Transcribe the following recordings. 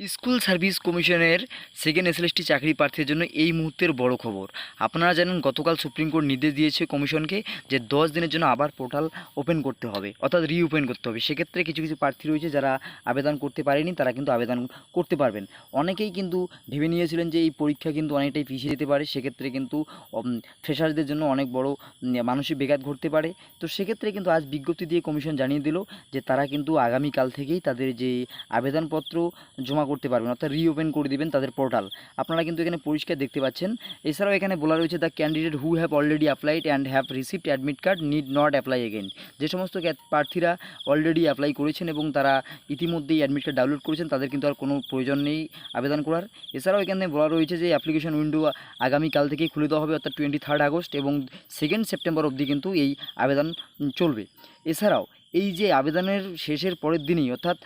School service কমিশনের second SLST চাকরি প্রার্থীর জন্য এই মুহূর্তের বড় খবর। আপনারা জানেন, গতকাল সুপ্রিম কোর্ট নির্দেশ দিয়েছে কমিশনকে যে দশ দিনের জন্য আবার পোর্টাল ওপেন করতে হবে, অর্থাৎ রিওপেন করতে হবে। সেক্ষেত্রে কিছু কিছু প্রার্থী রয়েছে যারা আবেদন করতে পারেনি, তারা কিন্তু আবেদন করতে পারবেন। অনেকেই কিন্তু ভেবে নিয়েছিলেন যে এই পরীক্ষা কিন্তু অনেকটাই পিছিয়ে যেতে পারে, সেক্ষেত্রে কিন্তু ফ্রেশারদের জন্য অনেক বড় মানসিক বেঘাত ঘটতে পারে। তো সেক্ষেত্রে কিন্তু আজ বিজ্ঞপ্তি দিয়ে কমিশন জানিয়ে দিল যে তারা কিন্তু আগামীকাল থেকেই তাদের যে আবেদনপত্র জমা করতে পারবেন, অর্থাৎ রিওপেন করে দিবেন তাদের পোর্টাল আপনারা কিন্তু এখানে পরিষ্কার দেখতে পাচ্ছেন। এছাড়াও এখানে বলা রয়েছে the candidate who have already applied and have received admit card need not apply again যে সমস্ত প্রার্থীরা অলরেডি অ্যাপ্লাই করেছেন এবং তারা ইতিমধ্যেই অ্যাডমিট কার্ড ডাউনলোড করেছেন, তাদের কিন্তু আর কোনো প্রয়োজন নেই আবেদন করার। এছাড়াও এখানে বলা রয়েছে যে অ্যাপ্লিকেশন উইন্ডো আগামীকাল থেকেই খুলে দেওয়া হবে, অর্থাৎ টোয়েন্টি থার্ড আগস্ট এবং সেকেন্ড সেপ্টেম্বর অবধি কিন্তু এই আবেদন চলবে। এছাড়াও এই যে আবেদনের শেষের পরের দিনই, অর্থাৎ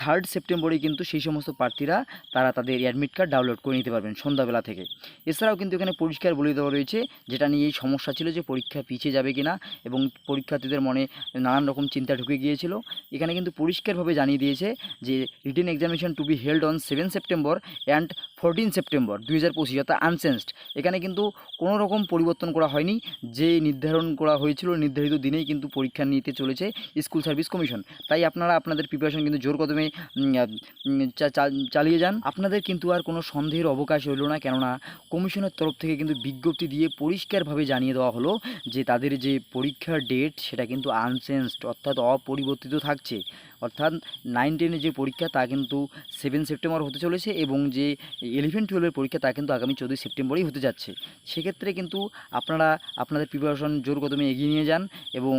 থার্ড সেপ্টেম্বরেই কিন্তু সেই সমস্ত প্রার্থীরা, তারা তাদের অ্যাডমিট কার্ড ডাউনলোড করে নিতে পারবেন সন্ধ্যাবেলা থেকে। এছাড়াও কিন্তু এখানে পরিষ্কার বলে দেওয়া রয়েছে, যেটা নিয়ে এই সমস্যা ছিল যে পরীক্ষা পিছিয়ে যাবে কিনা এবং পরীক্ষার্থীদের মনে নানান রকম চিন্তা ঢুকে গিয়েছিল। এখানে কিন্তু পরিষ্কারভাবে জানিয়ে দিয়েছে যে written examination to be held on seven September and fourteen September দুই হাজার পঁচিশ, অর্থাৎ আনচেঞ্জড এখানে কিন্তু কোনো রকম পরিবর্তন করা হয়নি। যে নির্ধারণ করা হয়েছিল নির্ধারিত দিনেই কিন্তু পরীক্ষা নিতে চলেছে স্কুল সার্ভিস কমিশন। তাই আপনারা আপনাদের প্রিপারেশন কিন্তু জোর কদমে চালিয়ে যান। আপনাদের কিন্তু আর কোনো সন্দেহের অবকাশ রইল না, কেননা কমিশনের তরফ থেকে কিন্তু বিজ্ঞপ্তি দিয়ে পরিষ্কারভাবে জানিয়ে দেওয়া হলো যে তাদের যে পরীক্ষার ডেট সেটা কিন্তু আনচেঞ্জড অর্থাৎ অপরিবর্তিত থাকছে। অর্থাৎ নাইন টেনের যে পরীক্ষা, তা কিন্তু সেভেন সেপ্টেম্বর হতে চলেছে এবং যে ইলেভেন টুয়েলভের পরীক্ষা তা কিন্তু আগামী চোদ্দোই সেপ্টেম্বরেই হতে যাচ্ছে। সেক্ষেত্রে কিন্তু আপনারা, আপনাদের প্রিপারেশন জোর কদমে এগিয়ে নিয়ে যান এবং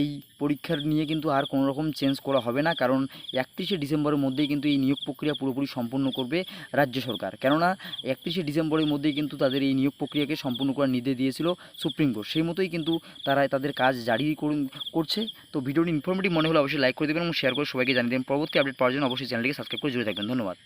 এই পরীক্ষার নিয়ে কিন্তু আর কোনো রকম চেঞ্জ করা হবে না। কারণ একত্রিশে ডিসেম্বরের মধ্যেই কিন্তু এই নিয়োগ প্রক্রিয়া পুরোপুরি সম্পূর্ণ করবে রাজ্য সরকার। কেননা, একত্রিশে ডিসেম্বরের মধ্যেই কিন্তু তাদের এই নিয়োগ প্রক্রিয়াকে সম্পূর্ণ করার নির্দেশ দিয়েছিল সুপ্রিম কোর্ট। সেই মতোই কিন্তু তারা তাদের কাজ জারি করছে। তো ভিডিওটি ইনফরমেটিভ মনে হলে অবশ্যই লাইক করে দেবেন এবং শেয়ার করে সবাইকে জানিয়ে দেবেন। পরবর্তী আপডেট পাওয়ার জন্য অবশ্যই চ্যানেলটিকে সাবস্ক্রাইব করে জুড়ে থাকবেন। ধন্যবাদ।